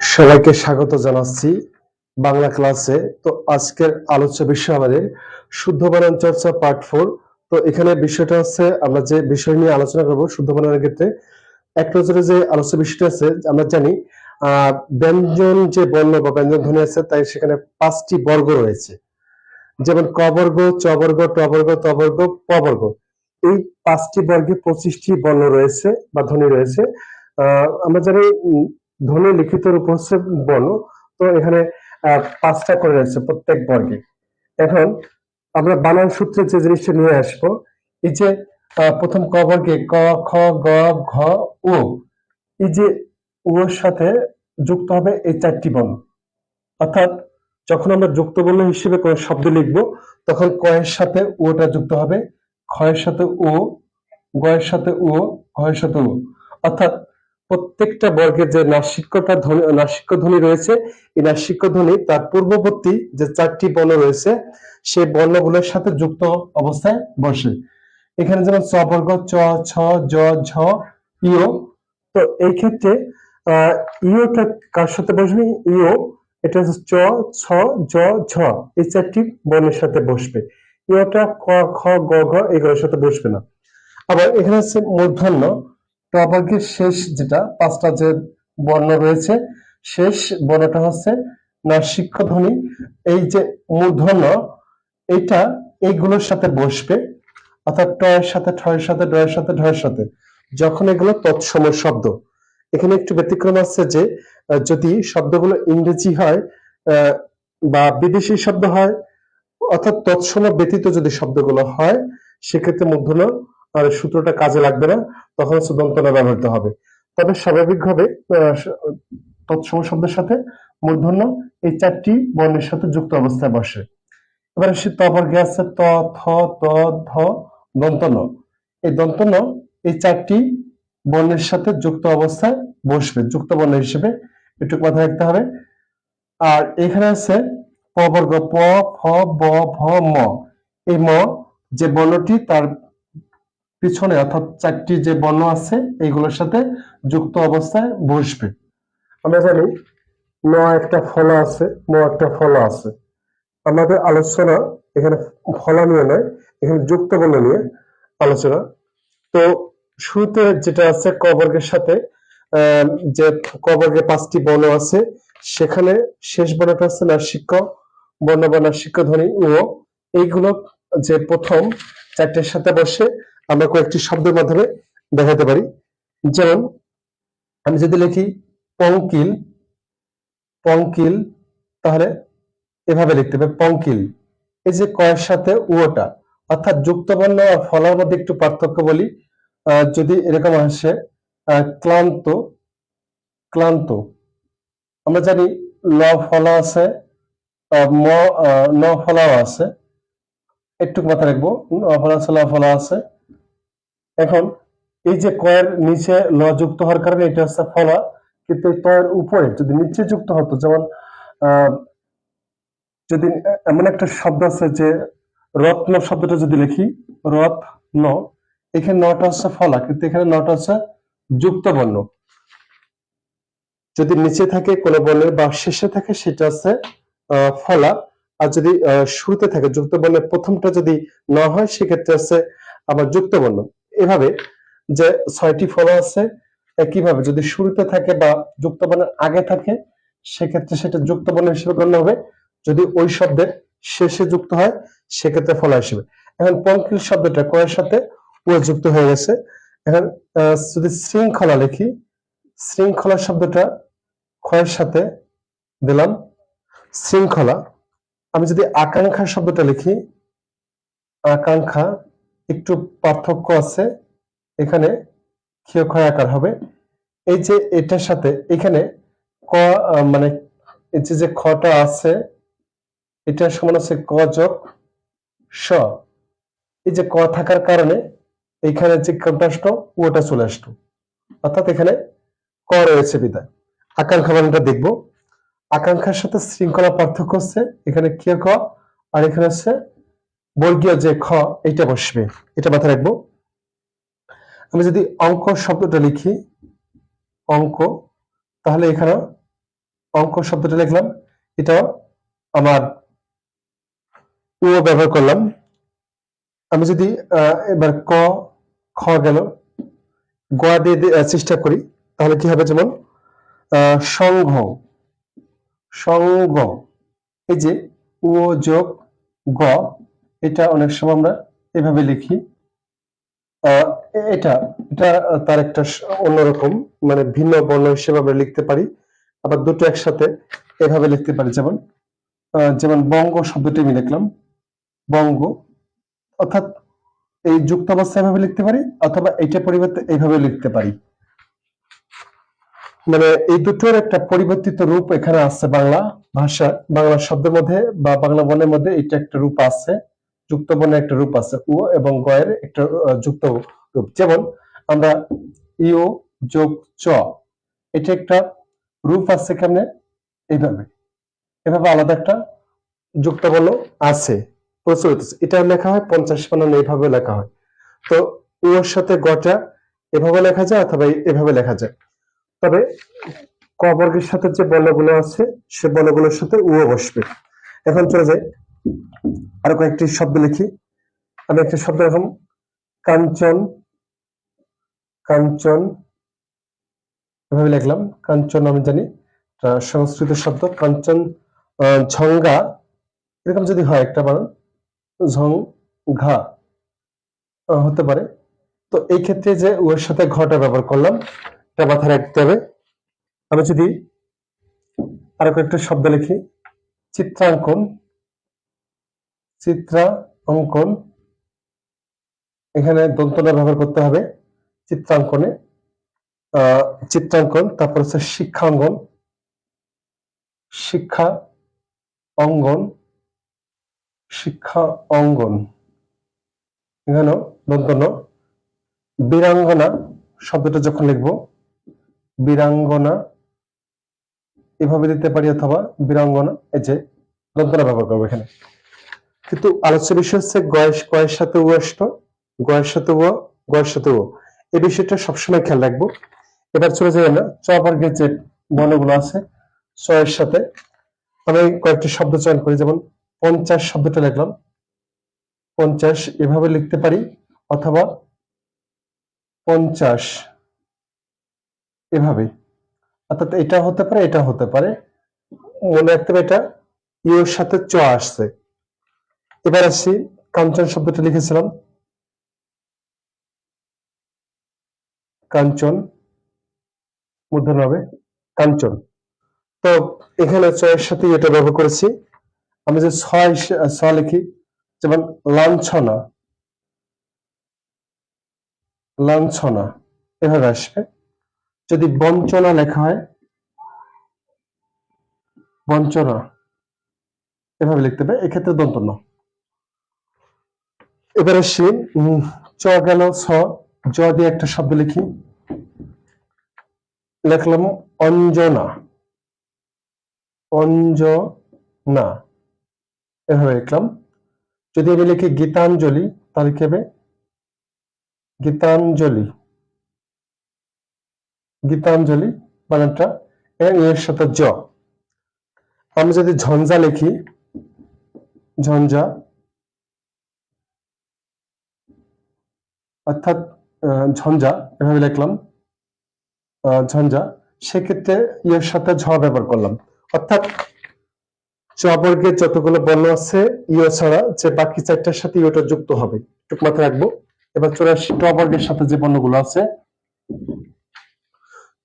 সবাইকে স্বাগত জানাচ্ছি বাংলা ক্লাসে। তো আজকের আলোচ্য বিষয় আমাদের শুদ্ধ বানান চর্চা পার্ট ফোর। তো এখানে বিষয়টা হচ্ছে, আমরা যে বিষয় নিয়ে আলোচনা করব শুদ্ধ বানানের ক্ষেত্রে, এক নজরে যে আলোচ্য বিষয়টা আছে, আমরা জানি ব্যঞ্জন যে বর্ণ বা ব্যঞ্জন ধ্বনি আছে, তাই সেখানে পাঁচটি বর্গ রয়েছে। যেমন কবর্গ চবর্গ টবর্গ তবর্গ ট বর্গ, ত বর্গ, প বর্গ। এই পাঁচটি বর্গে পঁচিশটি বর্ণ রয়েছে বা ধ্বনি রয়েছে। আমরা জানি ধ্বনি লিখিত রূপ হচ্ছে বর্ণ তো এখানে পাঁচটা করে রয়েছে প্রত্যেক বর্গে। এখন আমরা বানান সূত্রে যে জিনিসটা নিয়ে আসব, এই যে প্রথম ক বর্গে ক, খ, গ, ঘ ও এই যে ও এর সাথে যুক্ত হবে এই চারটি বর্ণ অর্থাৎ যখন আমরা যুক্ত বর্ণ হিসেবে কোনো শব্দ লিখব, তখন ক এর সাথে ওটা যুক্ত হবে, খ এর সাথে ও গ এর সাথে ও ঘ এর সাথে ও অর্থাৎ প্রত্যেকটা বর্গের যে নাসিক্যটা ধ্বনি নাসিক্য ধ্বনি রয়েছে, এই নাসিক্য ধ্বনি তার পূর্ববর্তী যে চারটি বর্ণ রয়েছে, সেই বর্ণগুলোর সাথে যুক্ত অবস্থায় বসে। এখানে যেমন চ বর্গ, চ, ছ জ ঝ ইও তো এই ক্ষেত্রে আহ ইওটা কার সাথে বসবে? ইও এটা হচ্ছে চ, ছ জ ঝ, এই চারটি বর্ণের সাথে বসবে। ইওটা ক, খ, গ, ঘ, এগুলোর সাথে বসবে না। আবার এখানে হচ্ছে মূর্ধন্য। বর্গের শেষ যেটা, পাঁচটা যে বর্ণ রয়েছে, শেষ বর্ণটা হচ্ছে নাসিক্য ধ্বনি এই যে মূর্ধন্য, এটা এইগুলোর সাথে বসবে, অর্থাৎ টয়ের সাথে ঠ এর সাথে ড এর সাথে ঢ এর সাথে। যখন এগুলো তৎসম শব্দ, এখানে একটু ব্যতিক্রম আছে যে যদি শব্দগুলো ইংরেজি হয় বা বিদেশি শব্দ হয়, অর্থাৎ তৎসম ব্যতীত যদি শব্দগুলো হয়, সেক্ষেত্রে মূর্ধন্য আর সূত্রটা কাজে লাগবে না, তখন হচ্ছে দন্তনা ব্যবহৃত হবে। তবে স্বাভাবিকভাবে তৎসম শব্দের সাথে মূর্ধন্য এই চারটি বর্ণের সাথে যুক্ত অবস্থায় বসে। এবারে সে তবর্গে আছে, ত, থ, ত, ধ দন্তন এই দন্তন এই চারটি বর্ণের সাথে যুক্ত অবস্থায় বসবে, যুক্ত বর্ণ হিসেবে। একটু মাথায় রাখতে হবে। আর এখানে আছে প বর্গ, প, ফ, ব, ভ, ম। এই ম যে বর্ণটি তার পিছনে অর্থাৎ চারটি যে বর্ণ আছে, এইগুলোর সাথে যুক্ত অবস্থায় বসবে। আমরা জানি ন একটা ফলা আছে, ম একটা ফলা আছে। আমাদের আলোচনা এখানে ফলা নিয়ে নয় এখানে যুক্ত বর্ণ নিয়ে আলোচনা। তো শুরুতে যেটা আছে ক বর্গের সাথে যে ক বর্গে পাঁচটি বর্ণ আছে, সেখানে শেষ বর্ণটা হচ্ছে নাসিক্য, বর্ণ বা নাসিক্য ধ্বনি ও এইগুলো যে প্রথম, চারটের সাথে বসে আমরা কয়েকটি শব্দের মাধ্যমে দেখাতে পারি। যেমন, আমি যদি লিখি পঙ্কিল পঙ্কিল তাহলে এভাবে লিখতে হবে পঙ্কিল এই যে কয়ের সাথে উওটা, অর্থাৎ যুক্ত বর্ণ আর ফলার মধ্যে একটু পার্থক্য বলি। যদি এরকম আসে ক্লান্ত ক্লান্ত। আমরা জানি ল ফলা আছে ম ন ফলাও আছে। একটু মাথায় রাখব। ন ফলা আছে, ল ফলা আছে। এখন এই যে কয়ের নিচে ল যুক্ত হওয়ার কারণে এটা হচ্ছে ফলা, কিন্তু কয়ের উপরে যদি নিচে যুক্ত হতো, যেমন যদি এমন একটা শব্দ আছে যে রত্ন শব্দটা যদি লিখি রথ ন এখানে নটা হচ্ছে ফলা, কিন্তু এখানে নটা হচ্ছে যুক্ত বর্ণ। যদি নিচে থাকে কোন বর্ণের বা শেষে থাকে, সেটা হচ্ছে ফলা, আর যদি শুরুতে থাকে যুক্ত বর্ণের প্রথমটা যদি না হয়, সেক্ষেত্রে হচ্ছে আবার যুক্ত বর্ণ। এভাবে যে ছয়টি ফলা আছে, একইভাবে যদি শুরুতে থাকে বা যুক্ত বর্ণের আগে থাকে, সেক্ষেত্রে সেটা যুক্ত বর্ণ হিসেবে গণ্য হবে। যদি ওই শব্দের শেষে যুক্ত হয়, সেক্ষেত্রে ফলা হিসেবে। এখন পঙ্কিল শব্দটা কয়ের সাথে ও যুক্ত হয়ে গেছে। এখন যদি শৃঙ্খলা লিখি, শৃঙ্খলা শব্দটা ক্ষয়ের সাথে দিলাম। শৃঙ্খলা, আমি যদি আকাঙ্ক্ষা শব্দটা লিখি, আকাঙ্ক্ষা একটু পার্থক্য আছে। এখানে ক্ষয় ক্ষয় আকার হবে। এই যে এটার সাথে এখানে ক মানে এই যে খটা আছে এটা সমান আছে ক যোগ স। এই যে ক থাকার কারণে এখানে যে কন্ট্রাস্ট ওটা চলে আসতো। অর্থাৎ এখানে ক রয়েছে বিদায় আকাঙ্ক্ষা মানটা দেখব। আকাঙ্ক্ষার সাথে শৃঙ্খলা পার্থক্য হচ্ছে, এখানে কে ক, আর এখানে হচ্ছে বর্গীয় যে খ, এইটা বসবে। এটা মাথায় রাখব। আমি যদি অঙ্ক শব্দটা লিখি, অঙ্ক, তাহলে এখানে অঙ্ক শব্দটা লিখলাম। এটাও আমার ও ব্যবহার করলাম। আমি যদি এবার ক, খ গেল, গ দিয়ে চেষ্টা করি, তাহলে কি হবে যেমন সংঘ সংঘ, এই যে ও যোগ গ এটা অনেক সময় আমরা এভাবে লিখি। এটা এটা তার একটা অন্যরকম মানে ভিন্ন বর্ণ হিসেবে আমরা লিখতে পারি। আবার দুটো একসাথে এভাবে লিখতে পারি। যেমন যেমন বঙ্গ শব্দটি আমি লিখলাম। বঙ্গ, অর্থাৎ এই যুক্ত অবস্থায় এভাবে লিখতে পারি, অথবা এটা পরিবর্তে এইভাবে লিখতে পারি। মানে এই দুটোর একটা পরিবর্তিত রূপ এখানে আছে বাংলা ভাষা, বাংলা শব্দের মধ্যে বা বাংলা বর্ণের মধ্যে এটা একটা রূপ আছে। যুক্ত বর্ণের একটা রূপ আছে উ এবং গয়ের একটা যুক্ত রূপ। যেমন আমরা ইউ যোগ চ, এটা একটা রূপ আছে কেমনে? এইভাবে। এভাবে আলাদা একটা যুক্ত বর্ণ আছে, প্রচলিত। এটা লেখা হয়, পঞ্চাশ বানান এইভাবে লেখা হয়। তো উ এর সাথে গটা এভাবে লেখা যায় অথবা এভাবে লেখা যায়। তবে ক বর্গের সাথে যে বর্ণগুলো আছে, সে বর্ণগুলোর সাথে উও বসবে। এখন চলে যাই। আরও কয়েকটি শব্দ লিখি। আমি একটা শব্দ এরকম কাঞ্চন কাঞ্চন, এভাবে লিখলাম। কাঞ্চন আমি জানি। সংস্কৃত শব্দ। কাঞ্চন ঝঙ্গা। এরকম যদি হয় একটা বানান ঝং ঘা হতে পারে। তো এই ক্ষেত্রে যে ওর সাথে ঘটা ব্যবহার করলাম, এটা মাথায় রাখতে হবে। আমি যদি আরও কয়েকটা শব্দ লিখি। চিত্রাঙ্কন চিত্রা, অঙ্কন। এখানে দন্তনা ব্যবহার করতে হবে চিত্রাঙ্কনে। চিত্রাঙ্কন, তারপর হচ্ছে শিক্ষাঙ্গন শিক্ষা অঙ্গন। শিক্ষা অঙ্গন। এখানেও দন্তন বীরাঙ্গনা শব্দটা যখন লিখব, বীরাঙ্গনা, এভাবে দিতে পারি অথবা বীরাঙ্গনা, এই যে দন্তনা ব্যবহার করব এখানে। কিন্তু আলোচ্য বিষয় হচ্ছে গয়ের গয়ের সাথে ও গয়ের সাথে ও গয়ের সাথে ও এই বিষয়টা সবসময় খেয়াল রাখব। এবার চলে যাই আমরা চ যে বর্ণগুলো আছে চ এর সাথে। আমি কয়েকটি শব্দ চয়ন করি, যেমন পঞ্চাশ শব্দটা লিখলাম। পঞ্চাশ, এভাবে লিখতে পারি, অথবা পঞ্চাশ, এভাবে। অর্থাৎ এটা হতে পারে, এটা হতে পারে। মনে রাখতে হবে এটা, ইউর সাথে চ আসছে। এবার আসছি কাঞ্চন শব্দটা লিখেছিলাম। কাঞ্চন মূর্ধন্য হবে কাঞ্চন। তো এখানে চয়ের সাথে এটা ব্যবহার করেছি। আমি যে ছয় ছ লিখি, যেমন লাঞ্ছনা। লাঞ্ছনা, এভাবে আসবে যদি বঞ্চনা লেখা হয়, বঞ্চনা, এভাবে লিখতে হবে। এক্ষেত্রে দন্ত ন এবার উম, চ গেল ছ জ দিয়ে একটা শব্দ লিখি। লিখলাম অঞ্জনা। অঞ্জনা। এভাবে লিখলাম। যদি আমি লিখি গীতাঞ্জলি তাহলে কি হবে? গীতাঞ্জলি। গীতাঞ্জলি বানানটা এর সাথে জ। আমি যদি ঝঞ্ঝা লিখি ঝঞ্ঝা অর্থাৎ ঝঞ্ঝা এভাবে লিখলাম ঝঞ্ঝা সেক্ষেত্রে ইয়ের সাথে ঝ ব্যবহার করলাম। অর্থাৎ চ বর্গের যতগুলো বর্ণ আছে ইয় ছাড়া যে বাকি চারটার সাথে ইয়োটা যুক্ত হবে। টুক মাথায় রাখব। এবার চলে আসি বর্গের সাথে যে বর্ণগুলো আছে।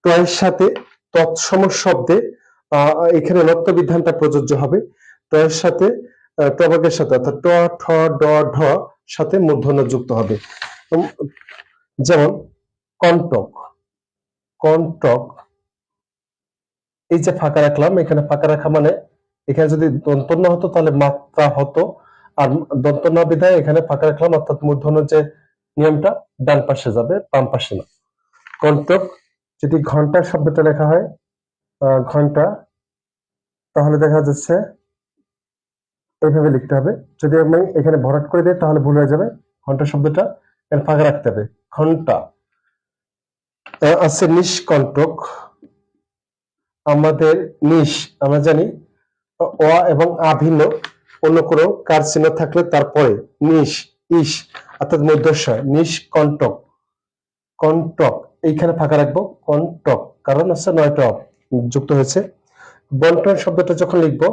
টয়ের সাথে তৎসম শব্দে এখানে নত্ব বিধানটা প্রযোজ্য হবে। টয়ের সাথে আহ, ট বর্গের সাথে অর্থাৎ ট ঠ ড ঢ সাথে মূর্ধন্য যুক্ত হবে। যেমন কন্টক কন্টক, এই যে ফাঁকা রাখলাম, এখানে ফাঁকা রাখা মানে এখানে যদি দন্ত না হতো তাহলে মাত্রা হতো। আর দন্তন্য বিধায় এখানে ফাঁকা রাখলাম, অর্থাৎ মূর্ধন্য যে নিয়মটা ডান পাশে যাবে, বাম পাশে না। কন্টক, যদি ঘণ্টার শব্দটা লেখা হয় ঘণ্টা, তাহলে দেখা যাচ্ছে এইভাবে লিখতে হবে। যদি আমি এখানে ভরাট করে দিই, তাহলে ভুল হয়ে যাবে। ঘণ্টা শব্দটা ফাঁকা রাখতে হবে। ঘণ্টা। আছে নিষ্কণ্টক। আমাদের নিশ, আমরা জানি, অ এবং আ ভিন্ন। অন্য কোনো কার চিহ্ন থাকলে তারপরে নিশ ইস অর্থাৎ মধ্যস্বয় নিশ কণ্টক। এইখানে ফাঁকা রাখব। কণ্টক। কারণ হচ্ছে নয়টা যুক্ত হয়েছে। বন্টন শব্দটা যখন লিখব,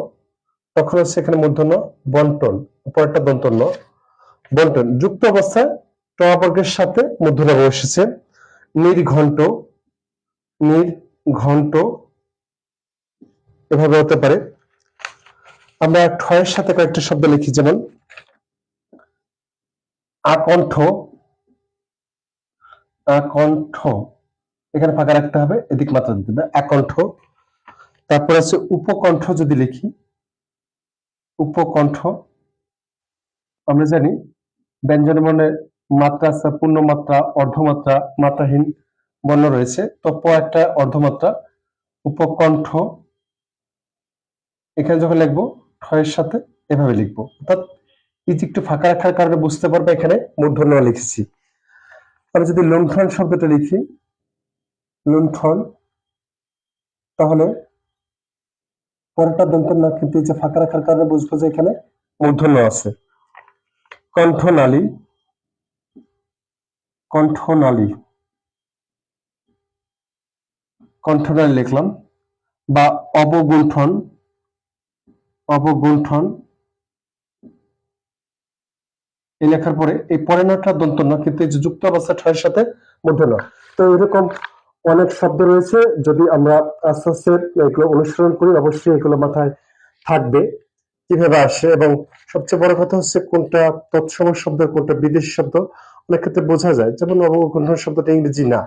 তখন হচ্ছে এখানে মূর্ধন্য বন্টন উপরটা দন্তন্য বন্টন। যুক্ত অবস্থায় ট বর্গের সাথে মূর্ধন্য বসেছে। নির্ঘণ্ট নির্ঘণ্ট এভাবে হতে পারে। আমরা ঠয়ের সাথে কয়েকটা শব্দ লিখি, যেমন আকণ্ঠ আকণ্ঠ, এখানে ফাঁকা রাখতে হবে, এদিক মাত্রা দিতে হবে, আকণ্ঠ। তারপর আছে উপকণ্ঠ যদি লিখি, উপকণ্ঠ, আমরা জানি ব্যঞ্জন বর্ণের মাত্রা পূর্ণ মাত্রা অর্ধমাত্রা, মাত্রাহীন বর্ণ রয়েছে। তো প একটা অর্ধমাত্রা, উপকণ্ঠ, এখানে যখন লিখব ঠয়ের সাথে এভাবে লিখব। অর্থাৎ যে একটু ফাঁকা রাখার কারণে বুঝতে পারবে এখানে মূর্ধন্য লিখেছি। আমি যদি লুণ্ঠন শব্দটা লিখি, লুণ্ঠন, তাহলে পরেরটা দন্ত না কিন্তু যে ফাঁকা রাখার কারণে বুঝব যে এখানে মূর্ধন্য আছে। কণ্ঠনালী কণ্ঠনালী। কণ্ঠনালী লিখলাম। বা অবগুণ্ঠন। অবগুণ্ঠন। এই লেখার পরে এই পরে নটা দন্ত ন, কিন্তু এই যুক্ত অবস্থা ঠয়ের সাথে মধ্যে ন। তো এরকম অনেক শব্দ রয়েছে, যদি আমরা আস্তে আস্তে এগুলো অনুসরণ করি, অবশ্যই এগুলো মাথায় থাকবে কীভাবে আসে। এবং সবচেয়ে বড় কথা হচ্ছে কোনটা তৎসম শব্দ কোনটা বিদেশি শব্দ। অনেক ক্ষেত্রে বোঝা যায়, যেমন অবগুণ্ঠন শব্দটা ইংরেজি না,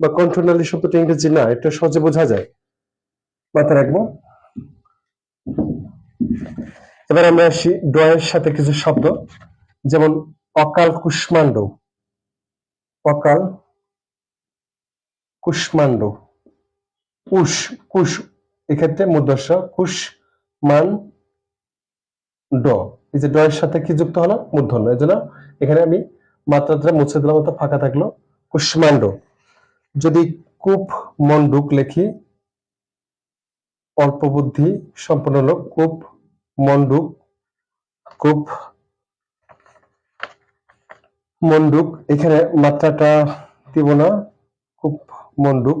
বা কণ্ঠনালী শব্দটা ইংরেজি না, এটা সহজে বোঝা যায়। মাথায় রাখব। এবার আমরা আসি ডয়ের সাথে কিছু শব্দ, যেমন অকাল কুষ্মাণ্ড। অকাল কুষ্মাণ্ড। কুশ কুশ, এক্ষেত্রে মধ্যস্ব কুশ মান ড এই যে ডয়ের সাথে কি যুক্ত হলো? মূর্ধন্য। এই জন্য এখানে আমি মাত্রাটা মুছে দিলাম মতো ফাঁকা থাকল। কুষ্মাণ্ড। যদি কূপ মন্ডুক লেখি, অল্প বুদ্ধি সম্পন্ন লোক, কূপ মন্ডুক কূপ মন্ডুক এখানে মাত্রাটা দিব না খুব মন্ডুক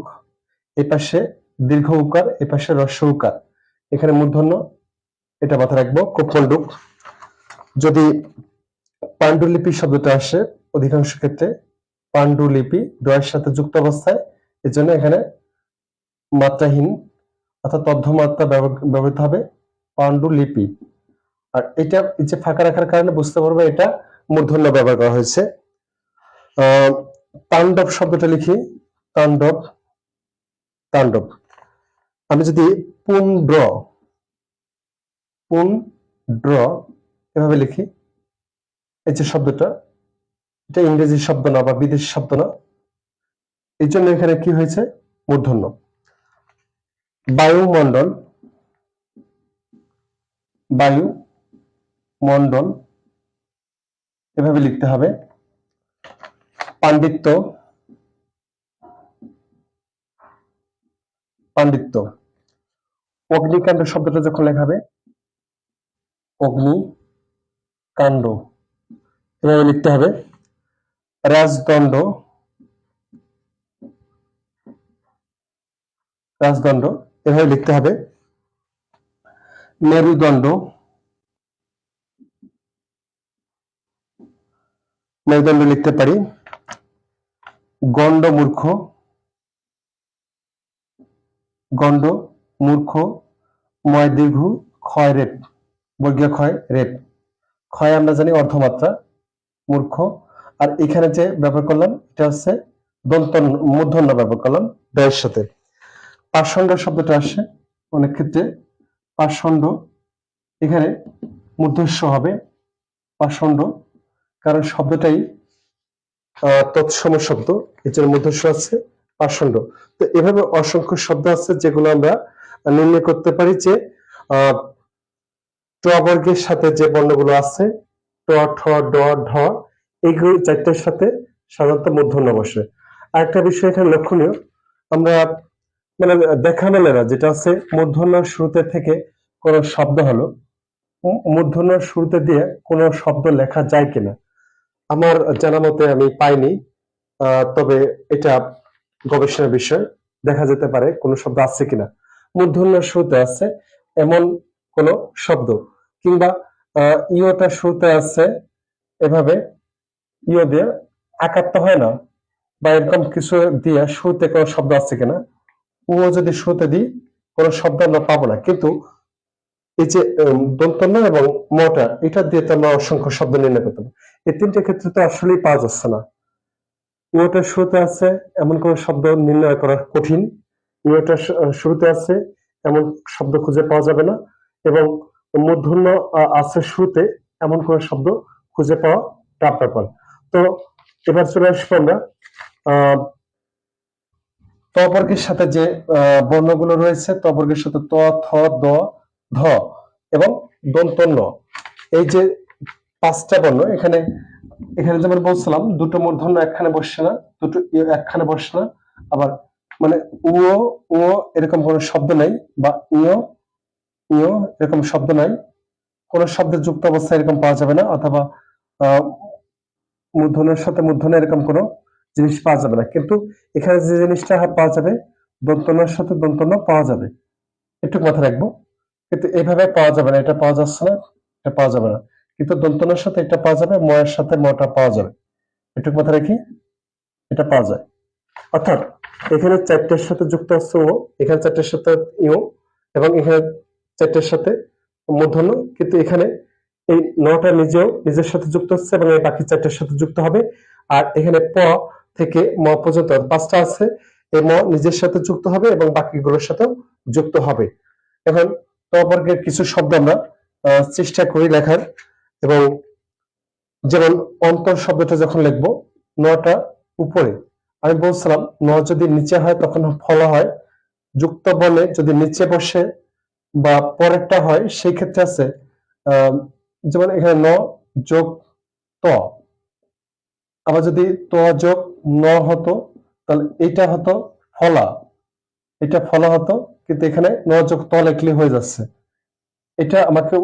এ পাশে দীর্ঘ উকার এ পাশে রস্য উকার। এখানে মূর্ধন্য এটা মাথায় রাখব খুব মন্ডুক যদি পাণ্ডুলিপি শব্দটা আসে অধিকাংশ ক্ষেত্রে। পাণ্ডুলিপি ডয়ের সাথে যুক্ত অবস্থায়। এর জন্য এখানে মাত্রাহীন অর্থাৎ ব্যব- ব্যবহৃত হবে পাণ্ডুলিপি আর এটা যে ফাঁকা রাখার কারণে বুঝতে পারবে এটা মূর্ধন্য ব্যবহার করা হয়েছে। তাণ্ডব শব্দটা লিখি। তাণ্ডব তাণ্ডব। আমি যদি পুন্ড্র পুন্ড্র এভাবে লিখি। এই যে শব্দটা, এটা ইংরেজি শব্দ না বা বিদেশি শব্দ না। এই জন্য এখানে কি হয়েছে? মূর্ধন্য বায়ুমণ্ডল বায়ু মণ্ডল এভাবে লিখতে হবে। পাণ্ডিত্য পাণ্ডিত্য। অগ্নিকাণ্ড শব্দটা যখন লেখাবে অগ্নি কাণ্ড এভাবে লিখতে হবে। রাজদণ্ড। রাজদণ্ড, এভাবে লিখতে হবে। মেরুদণ্ড। মেরুদণ্ড লিখতে পারি। গণ্ড মূর্খ। গণ্ড মূর্খ, ময় দীর্ঘ, ক্ষয় রেপ বর্গীয় ক্ষয় রেপ। ক্ষয় আমরা জানি অর্ধমাত্রা মূর্খ। আর এখানে যে ব্যবহার করলাম এটা হচ্ছে দন্ত মূর্ধন্য ব্যবহার করলাম দয়ের সাথে। পাষণ্ড শব্দটা আসে অনেক ক্ষেত্রে। পাষণ্ড এখানে মূর্ধস্ব হবে। পাষণ্ড কারণ শব্দটাই তৎসম শব্দ এর মধ্যস্ব আছে পাষণ্ড। তো এভাবে অসংখ্য শব্দ আছে যেগুলো আমরা নির্ণয় করতে পারি যে আহ, বর্গের সাথে যে বর্ণগুলো আছে চারটার সাথে সাধারণত মূর্ধন্য বসে আরেকটা বিষয় এখানে লক্ষণীয়, আমরা মানে দেখা মেলে না যেটা হচ্ছে মূর্ধন্যর শুরুতে থেকে কোনো শব্দ হলো, মূ- মূর্ধন্যর শুরুতে দিয়ে কোনো শব্দ লেখা যায় কিনা? আমার জানা মতে আমি পাইনি তবে এটা গবেষণার বিষয়, দেখা যেতে পারে কোনো শব্দ আছে কিনা। মূর্ধন্যর শুরুতে আছে এমন কোন শব্দ, কিংবা ইওটা শুরুতে আছে, এভাবে ইও দিয়ে আকার তো হয় না? বা এরকম কিছু দিয়ে শুরুতে কোনো শব্দ আছে কিনা? ও যদি শুরুতে দিই, কোনো শব্দ আমরা পাবো না। কিন্তু এই যে দন্তন্য এবং মটা, এটা দিয়ে তো আমরা অসংখ্য শব্দ নির্ণয় করতে এই তিনটে ক্ষেত্রে তো আসলেই পাওয়া যাচ্ছে না। ইউটার শুরুতে আছে, এমন কোন শব্দ নির্ণয় করা কঠিন। ইউটার শুরুতে আছে, এমন শব্দ খুঁজে পাওয়া যাবে না। এবং আহ, আছে শুরুতে এমন কোন শব্দ খুঁজে পাওয়া টাফ ব্যাপার। তো এবার চলে আসব আমরা তবর্গের সাথে যে বর্ণগুলো রয়েছে তবর্গের সাথে ত থ দ ধ এবং দন্ত ন এই যে পাঁচটা বর্ণ এখানে এখানে যেমন বলছিলাম দুটো মূর্ধন্য একখানে বসছে না দুটো একখানে বসছে না আবার মানে উ ও এরকম কোনো শব্দ নেই বা ইও ইও, এরকম শব্দ নাই। কোন শব্দের যুক্ত অবস্থায় এরকম পাওয়া যাবে না, অথবা মূর্ধনের সাথে মূর্ধন্য এরকম কোনো জিনিস পাওয়া যাবে না। কিন্তু এখানে যে জিনিসটা পাওয়া যাবে, দন্তনের সাথে দন্তন্য পাওয়া যাবে। একটু মাথায় রাখব। কিন্তু এইভাবে পাওয়া যাবে না, এটা পাওয়া যাচ্ছে না, এটা পাওয়া যাবে না। কিন্তু দন্তনের সাথে এটা পাওয়া যাবে, ময়ের সাথে মটা পাওয়া যাবে। একটু মাথায় রাখি, এটা পাওয়া যায়। অর্থাৎ, এখানে চারটের সাথে যুক্ত আছে ও, এখানে চারটের সাথে ইও, এবং এখানে চারটের সাথে মূর্ধন্য কিন্তু এখানে এই নটা নিজেও নিজের সাথে যুক্ত হচ্ছে এবং এই বাকি চারটের সাথে যুক্ত হবে। আর এখানে প থেকে ম পর্যন্ত পাঁচটা আছে, এই ম নিজের সাথে যুক্ত হবে এবং বাকিগুলোর সাথেও যুক্ত হবে। এখন তবর্গের কিছু শব্দ আমরা চেষ্টা করি লেখার এবং যেমন অন্তর শব্দটা যখন লিখব, নটা উপরে, আমি বলছিলাম, ন যদি নিচে হয় তখন ফল হয়, যুক্ত বলে যদি নিচে বসে বা পরেরটা হয় সেই ক্ষেত্রে আছে যেমন এখানে ন যোগ ত। আবার যদি ত যোগ ন হতো, তাহলে এটা হতো ফলা। এটা ফলা হতো, কিন্তু এখানে ন যোগ ত লেখলে হয়ে যাচ্ছে। এটা আমাকে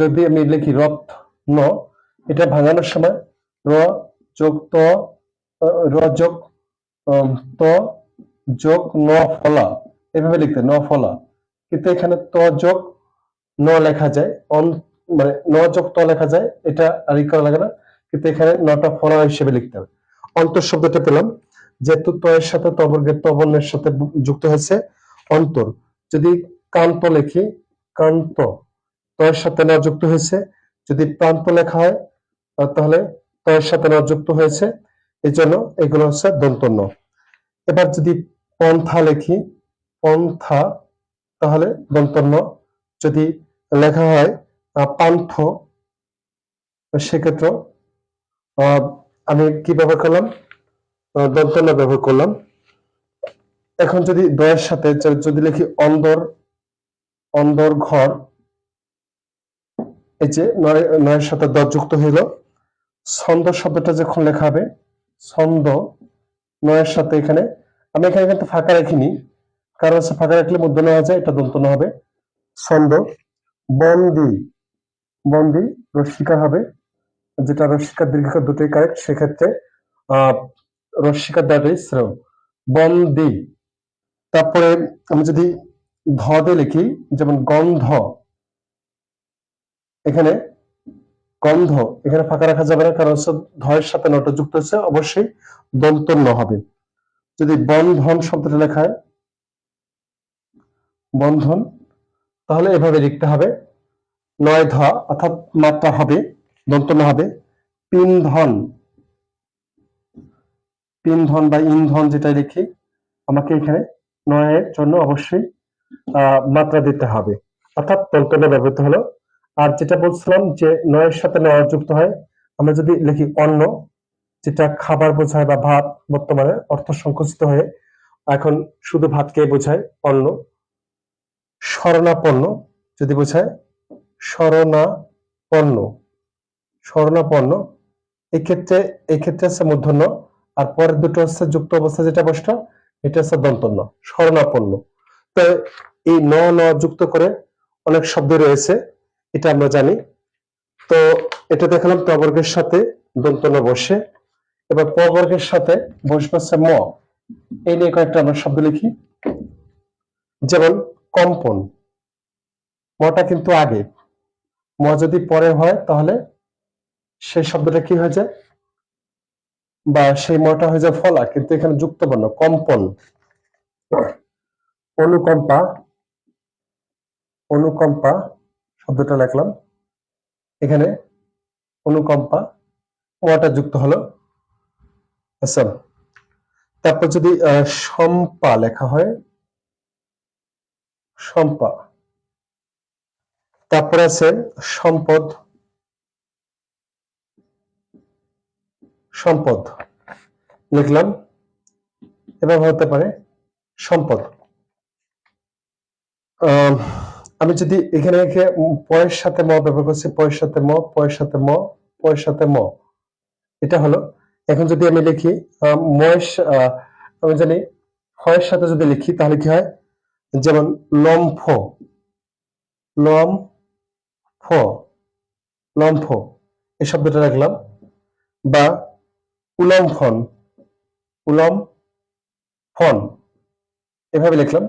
যদি আমি লিখি রথ ন, এটা ভাঙানোর সময় র যোগ ত র যোগ ত যোগ ন ফলা। এভাবে লিখতে, ন ফলা। কিন্তু এখানে ত যোগ ন লেখা যায়। অন মানে ন যোগ ত লেখা যায়। এটা আর করা লাগে না। কিন্তু এখানে নটা ফলা হিসেবে লিখতে হবে। অন্তর শব্দটা পেলাম, যেহেতু ত এর সাথে তবর্গের তবর্ণের সাথে যুক্ত হয়েছে, অন্তর। যদি কান্ত লেখি কান্ত ত এর সাথে না যুক্ত হয়েছে, যদি প্রান্ত লেখা হয় তাহলে ত এর সাথে না যুক্ত হয়েছে এই জন্য এগুলো হচ্ছে দন্তন্য। এবার যদি পন্থা লেখি, পন্থা তাহলে দন্তন্য যদি লেখা হয় পান্থ, সেক্ষেত্রে আমি কি ব্যবহার করলাম? দন্তন্য ব্যবহার করলাম। এখন যদি দয়ের সাথে যদি লিখি অন্দর অন্দর ঘর, এই যে নয়, নয়ের সাথে দ যুক্ত হইল, ছন্দ শব্দটা যখন লেখা হবে, ছন্দ, নয়ের সাথে এখানে, আমি এখানে কিন্তু ফাঁকা রাখিনি কারণ হচ্ছে ফাঁকা রাখলে মধ্য নেওয়া যায়, এটা দন্ত হবে। ছন্দ, বন্দি বন্দি রস্মিকা হবে, যেটা রস্মিকা দীর্ঘিকা দুটোই কারেক্ট। সেক্ষেত্রে আহ রস্মিকা দ্যাটাই শ্রেয় বন্দি। তারপরে আমি যদি ধ দিয়ে লিখি, যেমন গন্ধ, এখানে গন্ধ, এখানে ফাঁকা রাখা যাবে না, কারণ হচ্ছে ধয়ের সাথে নটা যুক্ত হচ্ছে অবশ্যই দন্ত ন হবে। যদি বন্ধন শব্দটা লেখা হয় বন্ধন, তাহলে এভাবে লিখতে হবে। নয় ধ, অর্থাৎ মাত্রা হবে দন্ত ন হবে। পিন্ধন পিন্ধন বা ইন্ধন যেটা লিখি, আমাকে এখানে নয়ের জন্য অবশ্যই মাত্রা দিতে হবে। অর্থাৎ দন্তন্য ব্যবহৃত হলো। আর যেটা বলছিলাম যে নয়ের সাথে নয় যুক্ত হয়, আমরা যদি লিখি অন্ন, যেটা খাবার বোঝায় বা ভাত বর্তমানে অর্থ সংকুচিত হয়ে, এখন শুধু ভাতকে বোঝায় অন্ন। শরণাপন্ন যদি বোঝায় শরণাপন্ন শরণাপন্ন এই ক্ষেত্রে এই ক্ষেত্রে হচ্ছে মূর্ধন্য, আর পরের দুটো হচ্ছে যুক্ত অবস্থা যেটা বসল এটা হচ্ছে দন্তন্য স্মরণাপন্ন তো এই ন ন যুক্ত করে অনেক শব্দ রয়েছে, এটা আমরা জানি। তো এটা দেখালাম তবর্গের সাথে দন্তন্য বসে। এবার পবর্গের সাথে বসবে হচ্ছে ম। এই নিয়ে কয়েকটা আমরা শব্দ লিখি। যেমন কম্পন। মটা কিন্তু আগে। ম যদি পরে হয়, তাহলে সেই শব্দটা কি হয়ে যায়? বা সেই মটা হয়ে যায় ফলা, কিন্তু এখানে যুক্ত বর্ণ কম্পন। অনুকম্পা অনুকম্পা শব্দটা লিখলাম। এখানে অনুকম্পা, মটা যুক্ত হলো। আচ্ছা। তারপর যদি সম্পা লেখা হয় সম্পা তারপরে আছে সম্পদ। সম্পদ। লিখলাম। এভাবে হতে পারে সম্পদ। আমি যদি এখানে রেখে পয়ের সাথে ম ব্যবহার করছি, পয়ের সাথে ম, পয়ের সাথে ম, পয়ের সাথে ম। এটা হলো, এখন যদি আমি লিখি ময়ের আমি জানি ফয়ের সাথে যদি লিখি, তাহলে কি হয়? যেমন লম্ফ লম ফ লম্ফ এই শব্দটা রাখলাম। বা উলম্ফন উলম ফন এভাবে লিখলাম।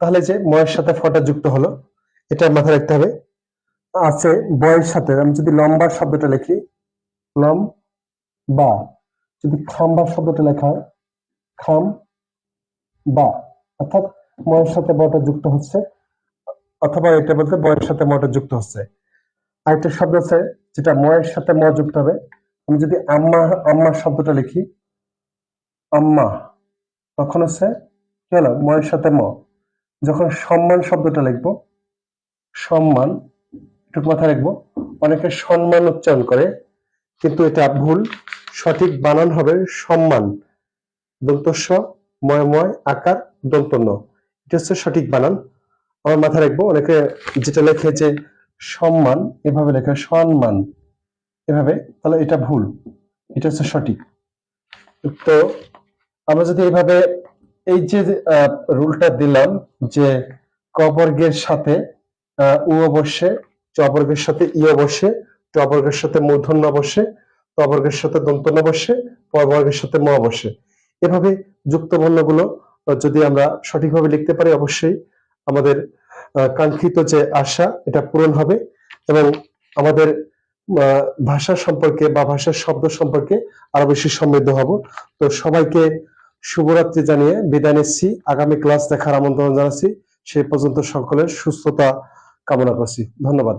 তাহলে যে ময়ের সাথে ফটা যুক্ত হলো, এটা মাথায় রাখতে হবে। আছে বয়ের সাথে, আমি যদি লম্বা শব্দটা লিখি লম বা যদি খাম্বা শব্দটা লেখা হয় খাম বা অর্থাৎ ময়ের সাথে বটা যুক্ত হচ্ছে, অথবা এটা বলতে বয়ের সাথে মটা যুক্ত হচ্ছে। আরেকটা শব্দ আছে, যেটা ময়ের সাথে ম যুক্ত হবে। আমি যদি আম্মা আম্মা শব্দটা লিখি, আম্মা, তখন হচ্ছে কি হলো? ময়ের সাথে ম। যখন সম্মান শব্দটা লিখব, সম্মান, একটু মাথায় রাখব অনেকে সম্মান উচ্চারণ করে, কিন্তু এটা ভুল, সঠিক বানান হবে সম্মান। দন্তস্ব, ময় ময়, আকার, দন্তন্য। হচ্ছে সঠিক বানান। আমার মাথায় রাখব, অনেকে যেটা লেখে যে সম্মান, এভাবে লেখা সম্মান। এভাবে, তাহলে এটা ভুল, এটা হচ্ছে সঠিক। তো আমরা যদি এইভাবে এই যে রুলটা দিলাম যে কবর্গের সাথে উ অবশ্যে চ বর্গের সাথে ই অবশ্যে ট বর্গের সাথে মূর্ধন্য অবশ্যে ত বর্গের সাথে দন্তন্য অবশ্যে প বর্গের সাথে ম অবশ্যে। এভাবে যুক্ত বর্ণগুলো যদি আমরা সঠিকভাবে লিখতে পারি, অবশ্যই আমাদের কাঙ্ক্ষিত যে আশা, এটা পূরণ হবে এবং আমাদের ভাষা সম্পর্কে বা ভাষার শব্দ সম্পর্কে আরও বেশি সমৃদ্ধ হব। তো সবাইকে শুভরাত্রি জানিয়ে বিদায় নিচ্ছি। আগামী ক্লাস দেখার আমন্ত্রণ জানাচ্ছি। সে পর্যন্ত সকলের সুস্থতা কামনা করছি। ধন্যবাদ।